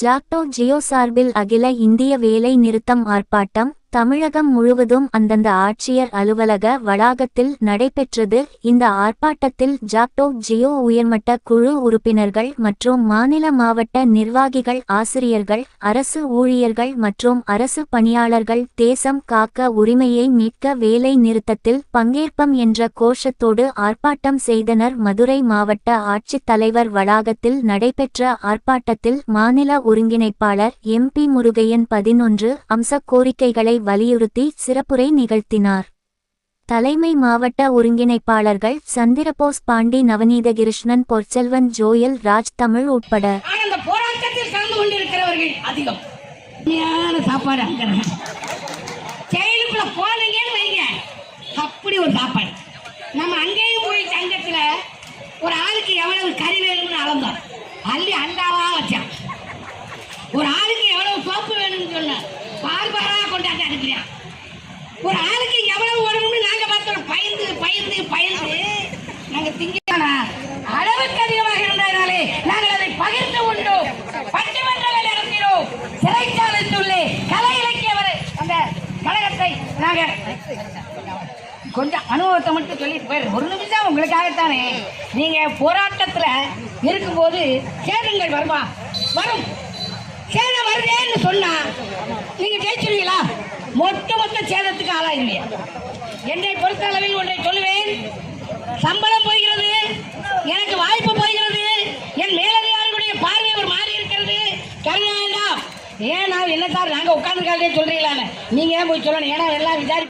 ஜாக்டோ ஜியோ சார்பில் அகில இந்திய வேலை நிறுத்தம் ஆர்ப்பாட்டம் தமிழகம் முழுவதும் அந்தந்த ஆட்சியர் அலுவலக வளாகத்தில் நடைபெற்றது. இந்த ஆர்ப்பாட்டத்தில் ஜாக்டோ ஜியோ உயர்மட்ட குழு உறுப்பினர்கள் மற்றும் மாநில மாவட்ட நிர்வாகிகள் ஆசிரியர்கள் அரசு ஊழியர்கள் மற்றும் அரசு பணியாளர்கள் தேசம் காக்க உரிமையை மீட்க வேலை நிறுத்தத்தில் பங்கேற்பம் என்ற கோஷத்தோடு ஆர்ப்பாட்டம் செய்தனர். மதுரை மாவட்ட ஆட்சித்தலைவர் வளாகத்தில் நடைபெற்ற ஆர்ப்பாட்டத்தில் மாநில ஒருங்கிணைப்பாளர் எம்பி முருகையன் பதினொன்று அம்ச கோரிக்கைகளை வலியுறுத்தி சிறப்புரை நிகழ்த்தினார். தலைமை மாவட்ட ஒருங்கிணைப்பாளர்கள் சந்திரபோஸ் பாண்டி நவநீத கிருஷ்ணன் பொற்செல்வன் ஜோயல் ராஜ் தமிழ் உட்பட. அப்படி ஒரு சாப்பாடு. நம்ம அங்கேயும் போய் சங்கத்தில் ஒரு ஆளுக்கு எவ்வளவு கறி வேணும்னு அளந்தோம். அள்ளி அண்டாவா வச்சா ஒரு ஆளுக்கு எவ்வளவு சோப்பு வேணும்னு சொன்னேன் பார்பாரா கொண்டாந்து ஒரு ஆளுக்கு எவ்வளவு வரும்னு நாங்க பார்த்தோம். பயந்து பயந்து பயந்து. நாங்க திங்கா அளவுக்கு அதிகமாக இருந்ததாலே நாங்கள் அதை பகிர்ந்து கொண்டோம். பட்டிமன்றங்கள் நடத்தினோம் உள்ளே கலை இலக்கியவர் அந்த கழகத்தை நாங்க கொஞ்சம் அனுபவத்தை மட்டும் சொல்லிட்டு போயிரு ஒரு நிமிஷம் உங்களுக்காகத்தானே. நீங்க போராட்டத்துல இருக்கும்போது சேதங்கள் வருமா? வரும். சேதம் வருதேன்னு சொன்னா நீங்க ஜெயிச்சிருவீங்களா? மொத்த மொத்த சேதத்துக்கு இல்லையா என்னை பொறுத்த அளவில் ஒன்றை சொல்லுவேன். சம்பளம் போகிறது எனக்கு வாய்ப்பு போகிறது என் மேலதிகாரிகளுடைய பார்வை ஒரு மாறி இருக்கிறது கருண வேண்டாம் ஏன் நான் என்ன சார் நாங்க உட்கார்ந்து சொல்றீங்களான்னு. நீங்க ஏன் போய் சொல்லணும்? ஏன்னா எல்லாம் விசாரி